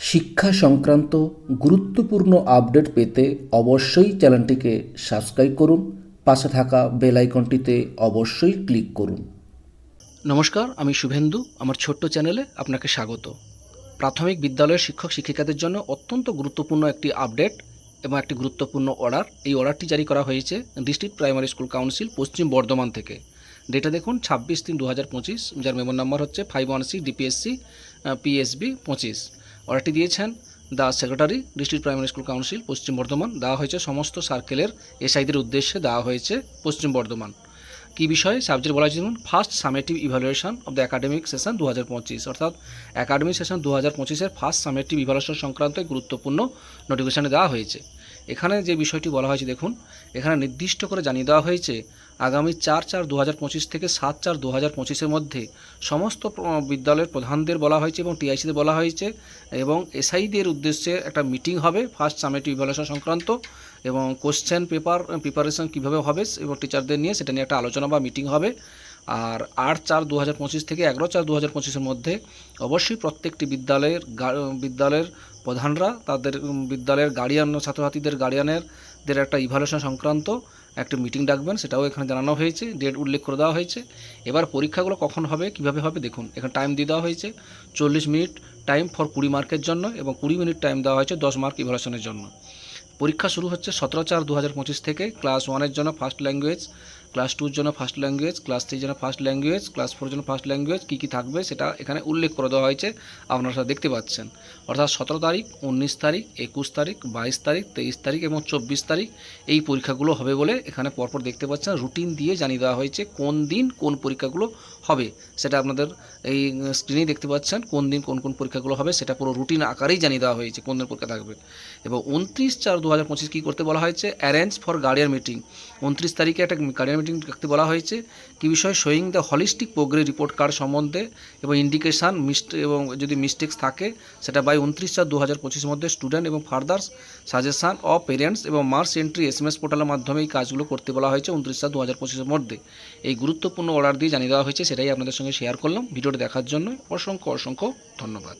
শিক্ষা সংক্রান্ত গুরুত্বপূর্ণ আপডেট পেতে অবশ্যই চ্যানেলটিকে সাবস্ক্রাইব করুন, পাশে থাকা বেল আইকনটিতে অবশ্যই ক্লিক করুন। নমস্কার, আমি শুভেন্দু, আমার ছোট্ট চ্যানেলে আপনাকে স্বাগত। প্রাথমিক বিদ্যালয়ের শিক্ষক শিক্ষিকাদের জন্য অত্যন্ত গুরুত্বপূর্ণ একটি আপডেট এবং একটি গুরুত্বপূর্ণ অর্ডার। এই অর্ডারটি জারি করা হয়েছে district primary school council Paschim Bardhaman থেকে। ডেটা দেখুন, ছাব্বিশ তিন দু হাজার পঁচিশ, যার মেমোর নাম্বার হচ্ছে five one C DPSC PSB পঁচিশ। অর্ডারটি দিয়েছেন the secretary, district primary school council, Paschim Bardhaman. দেওয়া হয়েছে সমস্ত সার্কেলের এসআইদের উদ্দেশ্যে দেওয়া হয়েছে পশ্চিম বর্ধমান। কী বিষয়ে? সাবজেক্ট বলা হয়েছে first summative evaluation of the academic session দু হাজার পঁচিশ। অর্থাৎ একাডেমিক সেশন দু হাজার পঁচিশের ফার্স্ট সামেটিভ ইভ্যালুয়েশন সংক্রান্ত গুরুত্বপূর্ণ নোটিফিকেশানে দেওয়া হয়েছে। এখানে যে বিষয়টি বলা হয়েছে, দেখুন, এখানে নির্দিষ্ট করে জানিয়ে দেওয়া হয়েছে, আগামী চার চার দু থেকে সাত চার দু হাজার পঁচিশের মধ্যে সমস্ত বিদ্যালয়ের প্রধানদের বলা হয়েছে এবং টিআইসিদের বলা হয়েছে এবং এসআইদের উদ্দেশ্যে একটা মিটিং হবে, ফার্স্ট সামেটিভ ইভ্যালুয়েশন সংক্রান্ত এবং কোশ্চেন পেপার প্রিপারেশন কীভাবে হবে এবং টিচারদের নিয়ে সেটা নিয়ে একটা আলোচনা বা মিটিং হবে। আর আট চার দু হাজার পঁচিশ থেকে এগারো চার দু হাজার পঁচিশের মধ্যে অবশ্যই প্রত্যেকটি বিদ্যালয়ের বিদ্যালয়ের প্রধানরা, তাদের বিদ্যালয়ের গার্ডিয়ান ছাত্রছাত্রীদের গার্ডিয়ানেরদের একটা ইভ্যালুয়েশন সংক্রান্ত একটা মিটিং ডাকবেন, সেটাও এখানে জানানো হয়েছে ডেট উল্লেখ করে দেওয়া হয়েছে। এবার পরীক্ষাগুলো কখন হবে, কীভাবে হবে, দেখুন, এখানে টাইম দিয়ে দেওয়া হয়েছে চল্লিশ মিনিট টাইম ফর কুড়ি মার্কের জন্য এবং কুড়ি মিনিট টাইম দেওয়া হয়েছে দশ মার্ক ইভ্যালুয়েশনের জন্য। পরীক্ষা শুরু হচ্ছে সতেরো চার দু হাজার পঁচিশ থেকে ক্লাস ওয়ানের জন্য ফার্স্ট ল্যাঙ্গুয়েজ ক্লাস টুর জন্য ফার্স্ট ল্যাঙ্গুয়েজ ক্লাস থ্রির জন্য ফার্স্ট ল্যাঙ্গুয়েজ ক্লাস ফোরের জন্য ফার্স্ট ল্যাঙ্গুয়েজ কী কী থাকবে সেটা এখানে উল্লেখ করে দেওয়া হয়েছে, আপনারা দেখতে পাচ্ছেন। অর্থাৎ সতেরো তারিখ, উনিশ তারিখ, একুশ তারিখ, বাইশ তারিখ, তেইশ তারিখ এবং চব্বিশ তারিখ এই পরীক্ষাগুলো হবে বলে এখানে পরপর দেখতে পাচ্ছেন। রুটিন দিয়ে জানিয়ে দেওয়া হয়েছে কোন দিন কোন পরীক্ষাগুলো হবে। সেটা আপনাদের এই স্ক্রিনেই দেখতে পাচ্ছেন, কোন দিন কোন কোন পরীক্ষাগুলো হবে সেটা পুরো রুটিন আকারেই জানিয়ে দেওয়া হয়েছে কোন দিন পরীক্ষা থাকবে। এবং উনত্রিশ চার দু হাজার পঁচিশ কী করতে বলা হয়েছে? অ্যারেঞ্জ ফর গার্ডিয়ান মিটিং উনত্রিশ তারিখে একটা গার্ডিয়ান মিটিং রাখতে বলা হয়েছে। কী বিষয়ে showing the holistic progress report card সম্বন্ধে এবং ইন্ডিকেশান মিস্ট এবং যদি মিস্টেক্স থাকে, সেটা বাই উনত্রিশ চার দু হাজার পঁচিশের মধ্যে স্টুডেন্ট এবং ফার্দার সাজেশান অফ পেরেন্টস এবং marks entry S M S পোর্টালের মাধ্যমে এই কাজগুলো করতে বলা হয়েছে উনত্রিশ চার দু হাজার পঁচিশের মধ্যে। এই গুরুত্বপূর্ণ অর্ডার দিয়ে জানিয়ে দেওয়া হয়েছে, সেটাই আপনাদের সঙ্গে শেয়ার করলাম। ভিডিওটি দেখার জন্য অসংখ্য অসংখ্য ধন্যবাদ।